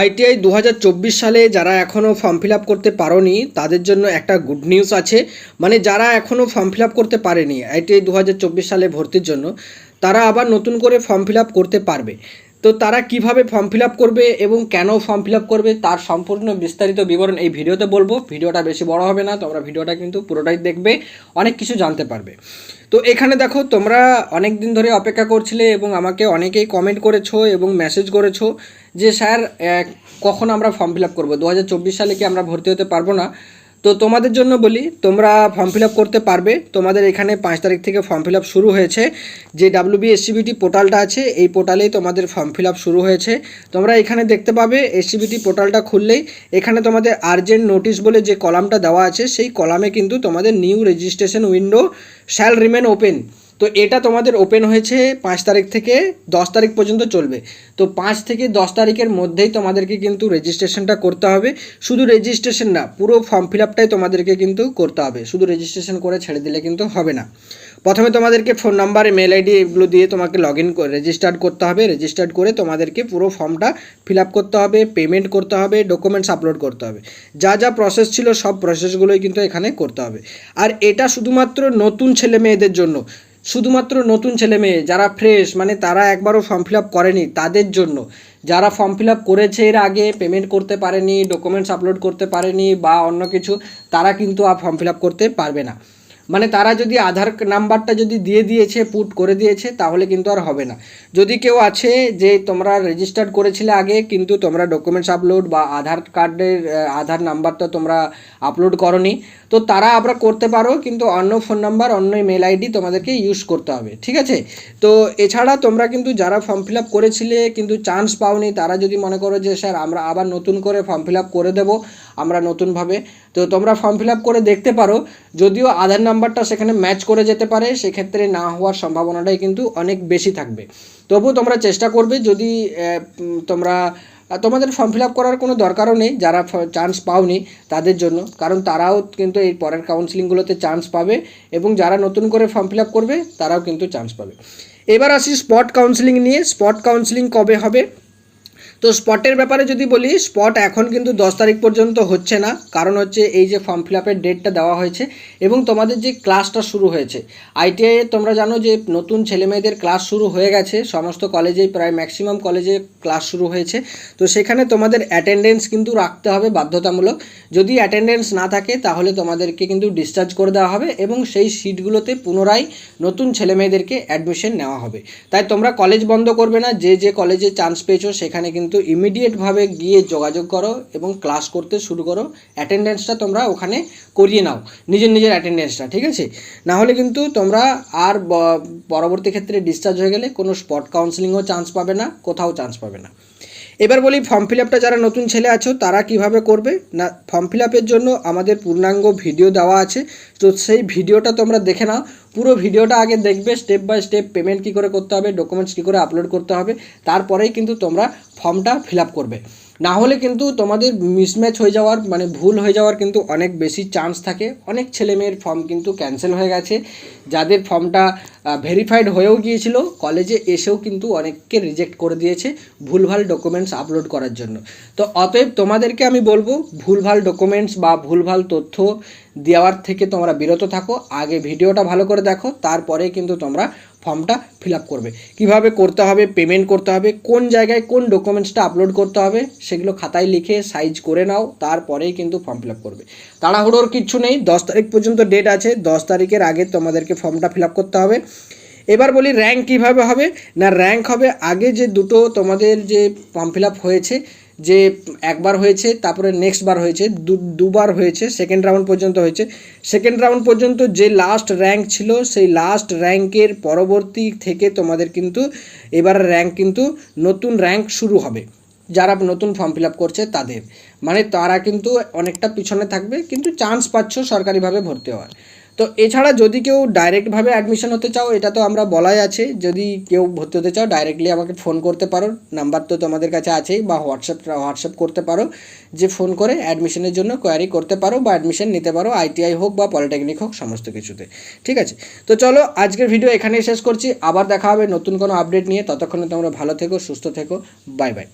ITI দু হাজার চব্বিশ সালে যারা এখনও ফর্ম ফিল আপ করতে পারোনি, তাদের জন্য একটা গুড নিউজ আছে। মানে যারা এখনও ফর্ম ফিল আপ করতে পারেনি আইটিআই দু হাজার চব্বিশ সালে ভর্তির জন্য, তারা আবার নতুন করে ফর্ম ফিল আপ করতে পারবে। তো তারা কীভাবে ফর্ম ফিল করবে এবং কেন ফর্ম ফিল করবে তার সম্পূর্ণ বিস্তারিত বিবরণ এই ভিডিওতে বলব। ভিডিওটা বেশি বড় হবে না, তোমরা ভিডিওটা কিন্তু পুরোটাই দেখবে, অনেক কিছু জানতে পারবে। তো এখানে দেখো, তোমরা অনেক দিন ধরে অপেক্ষা করছিলে এবং আমাকে অনেকেই কমেন্ট করেছ এবং মেসেজ করেছ যে, স্যার কখন আমরা ফর্ম ফিল আপ করব? দু হাজার চব্বিশ সালে কি আমরা ভর্তি হতে পারব না? তো তোমাদের জন্য বলি, তোমরা ফর্ম ফিল করতে পারবে। তোমাদের এখানে পাঁচ তারিখ থেকে ফর্ম ফিল শুরু হয়েছে। যে ডাব্লিউবি এসসিবিটি পোর্টালটা আছে, এই পোর্টালেই তোমাদের ফর্ম ফিল শুরু হয়েছে। তোমরা এখানে দেখতে পাবে এসসিবিটি পোর্টালটা খুললেই, এখানে তোমাদের আর্জেন্ট নোটিশ বলে যে কলামটা দেওয়া আছে, সেই কলামে কিন্তু তোমাদের new registration window shall remain open তো এটা তোমাদের ওপেন হয়েছে পাঁচ তারিখ থেকে দশ তারিখ পর্যন্ত চলবে। তো পাঁচ থেকে দশ তারিখের মধ্যেই তোমাদেরকে কিন্তু রেজিস্ট্রেশনটা করতে হবে। শুধু রেজিস্ট্রেশন না, পুরো ফর্ম ফিল আপটাই তোমাদেরকে কিন্তু করতে হবে। শুধু রেজিস্ট্রেশন করে ছেড়ে দিলে কিন্তু হবে না। প্রথমে তোমাদেরকে ফোন নাম্বার মেল আইডি এগুলো দিয়ে তোমাকে লগ ইন করে রেজিস্টার্ড করতে হবে। রেজিস্টার্ড করে তোমাদেরকে পুরো ফর্মটা ফিল আপ করতে হবে পেমেন্ট করতে হবে ডকুমেন্টস আপলোড করতে হবে। যা যা প্রসেস ছিল সব প্রসেসগুলোই কিন্তু এখানে করতে হবে। আর এটা শুধুমাত্র নতুন ছেলে মেয়েদের জন্য শুধুমাত্র নতুন ছেলে মেয়ে, যারা ফ্রেশ মানে তারা একবারও ফর্ম ফিল আপ করেনি, তাদের জন্য। যারা ফর্ম ফিল আপ করেছে এর আগে পেমেন্ট করতে পারেনি ডকুমেন্টস আপলোড করতে পারেনি বা অন্য কিছু, তারা কিন্তু আর ফর্ম ফিল আপ করতে পারবে না। মানে তারা যদি আধার নাম্বারটা যদি দিয়ে দিয়েছে, পুট করে দিয়েছে, তাহলে কিন্তু আর হবে না। যদি কেউ আছে যে তোমরা রেজিস্টার্ড করেছিলে আগে, কিন্তু তোমরা ডকুমেন্টস আপলোড বা আধার কার্ডের আধার নাম্বারটা তোমরা আপলোড করনি, তো তারা আমরা করতে পারো, কিন্তু অন্য ফোন নাম্বার অন্য মেল আইডি তোমাদেরকে ইউজ করতে হবে, ঠিক আছে? তো এছাড়া তোমরা কিন্তু যারা ফর্ম ফিল আপ করেছিলে, কিন্তু চান্স পাওনি, তারা যদি মনে করো যে, স্যার, আমরা আবার নতুন করে ফর্ম ফিল আপ করে দেবো, আমরা নতুনভাবে। তো তোমরা ফর্ম ফিল আপ করে দেখতে পারো, যদিও আধার নাম্বারটা সেখানে ম্যাচ করে যেতে পারে, সেক্ষেত্রে না হওয়ার সম্ভাবনাটাই কিন্তু অনেক বেশি থাকবে। তবুও তোমরা চেষ্টা করবে যদি তোমরা তোমাদের ফর্ম ফিল আপ করার কোনো দরকারও নেই, যারা চান্স পাওনি তাদের জন্য। কারণ তারাও কিন্তু এই পরের কাউন্সিলিংগুলোতে চান্স পাবে এবং যারা নতুন করে ফর্ম ফিল আপ করবে, তারাও কিন্তু চান্স পাবে। এবার আসি স্পট কাউন্সিলিং নিয়ে। স্পট কাউন্সিলিং কবে হবে? তো স্পটের ব্যাপারে যদি বলি স্পট এখন কিন্তু দশ তারিখ পর্যন্ত হচ্ছে না। কারণ হচ্ছে এই যে ফর্ম ফিল আপের ডেটটা দেওয়া হয়েছে এবং তোমাদের যে ক্লাসটা শুরু হয়েছে। আইটিআই তোমরা জানো যে নতুন ছেলেমেয়েদের ক্লাস শুরু হয়ে গেছে। সমস্ত কলেজেই প্রায় ম্যাক্সিমাম কলেজে ক্লাস শুরু হয়েছে। তো সেখানে তোমাদের অ্যাটেন্ডেন্স কিন্তু রাখতে হবে বাধ্যতামূলক। যদি অ্যাটেন্ডেন্স না থাকে, তাহলে তোমাদেরকে কিন্তু ডিসচার্জ করে দেওয়া হবে এবং সেই সিটগুলোতে পুনরায় নতুন ছেলেমেয়েদেরকে অ্যাডমিশন নেওয়া হবে। তাই তোমরা কলেজ বন্ধ করবে না। যে যে কলেজে চান্স পেয়েছ, সেখানে কিন্তু ইমিডিয়েটভাবে গিয়ে যোগাযোগ করো এবং ক্লাস করতে শুরু করো। অ্যাটেন্ডেন্সটা তোমরা ওখানে করিয়ে নাও। নিজের নিজের অ্যাটেন্ডেন্সটা ঠিক আছে? না হলে কিন্তু তোমরা আর পরবর্তী ক্ষেত্রে ডিসচার্জ হয়ে গেলে কোনো স্পট কাউন্সেলিংও চান্স পাবে না, কোথাও চান্স পাবে না। এবার বলি ফর্ম ফিল আপটা যারা নতুন ছেলে আছো, তারা কীভাবে করবে? না ফর্ম ফিল আপের জন্য আমাদের পূর্ণাঙ্গ ভিডিও দেওয়া আছে। তো সেই ভিডিওটা তোমরা দেখে নাও। পুরো ভিডিওটা আগে দেখবে স্টেপ বাই স্টেপ পেমেন্ট কী করে করতে হবে ডকুমেন্টস কী করে আপলোড করতে হবে, তারপরেই কিন্তু তোমরা ফর্মটা ফিল আপ করবে। না হলে কিন্তু তোমাদের মিসম্যাচ হয়ে যাওয়ার মানে ভুল হয়ে যাওয়ার কিন্তু অনেক বেশি চান্স থাকে। অনেক ছেলে মেয়ের ফর্ম কিন্তু ক্যান্সেল হয়ে গেছে। যাদের ফর্মটা ভেরিফাইড হয়েও গিয়েছিল কলেজে এসেও কিন্তু অনেককে রিজেক্ট করে দিয়েছে ভুলভাল ডকুমেন্টস আপলোড করার জন্য। তো অতএব তোমাদেরকে আমি বলব, ভুলভাল ডকুমেন্টস বা ভুলভাল তথ্য দেওয়ার থেকে তোমরা বিরত থাকো। আগে ভিডিওটা ভালো করে দেখো, তারপরে কিন্তু তোমরা ফর্মটা ফিল আপ করবে। কীভাবে করতে হবে পেমেন্ট করতে হবে, কোন জায়গায় কোন ডকুমেন্টসটা আপলোড করতে হবে, সেগুলো খাতায় লিখে সাইজ করে নাও, তারপরেই কিন্তু ফর্ম ফিল আপ করবে। তাড়াহুড়োর কিচ্ছু নেই, দশ তারিখ পর্যন্ত ডেট আছে, দশ তারিখের আগে তোমাদেরকে ফর্মটা ফিল আপ করতে হবে। এবার বলি র্যাঙ্ক কীভাবে হবে? না র্যাঙ্ক হবে আগে যে দুটো তোমাদের যে ফর্ম ফিল আপ হয়েছে যে একবার হয়েছে, তারপরে নেক্সট বার হয়েছে দুবার হয়েছে সেকেন্ড রাউন্ড পর্যন্ত হয়েছে। সেকেন্ড রাউন্ড পর্যন্ত যে লাস্ট র্যাঙ্ক ছিল, সেই লাস্ট র্যাঙ্কের পরবর্তী থেকে তোমাদের কিন্তু এবার র্যাঙ্ক কিন্তু নতুন র্যাঙ্ক শুরু হবে। যারা নতুন ফর্ম ফিল করছে তাদের। মানে তারা কিন্তু অনেকটা পিছনে থাকবে, কিন্তু চান্স পাচ্ছ সরকারিভাবে ভর্তি হওয়ার। তো এছাড়া যদি কেউ ডাইরেক্টভাবে অ্যাডমিশন হতে চাও, এটা তো আমরা বলাই আছে, যদি কেউ ভর্তি হতে চাও ডাইরেক্টলি আমাকে ফোন করতে পারো নাম্বার তো তোমাদের কাছে আছেই, বা হোয়াটসঅ্যাপ হোয়াটসঅ্যাপ করতে পারো, যে ফোন করে অ্যাডমিশনের জন্য কোয়ারি করতে পারো, বা অ্যাডমিশন নিতে পারো আইটিআই হোক বা পলিটেকনিক হোক, সমস্ত কিছুতে, ঠিক আছে? তো চলো, আজকের ভিডিও এখানেই শেষ করছি, আবার দেখা হবে নতুন কোনো আপডেট নিয়ে, ততক্ষণে তোমরা ভালো থেকো, সুস্থ থেকো বাই বাই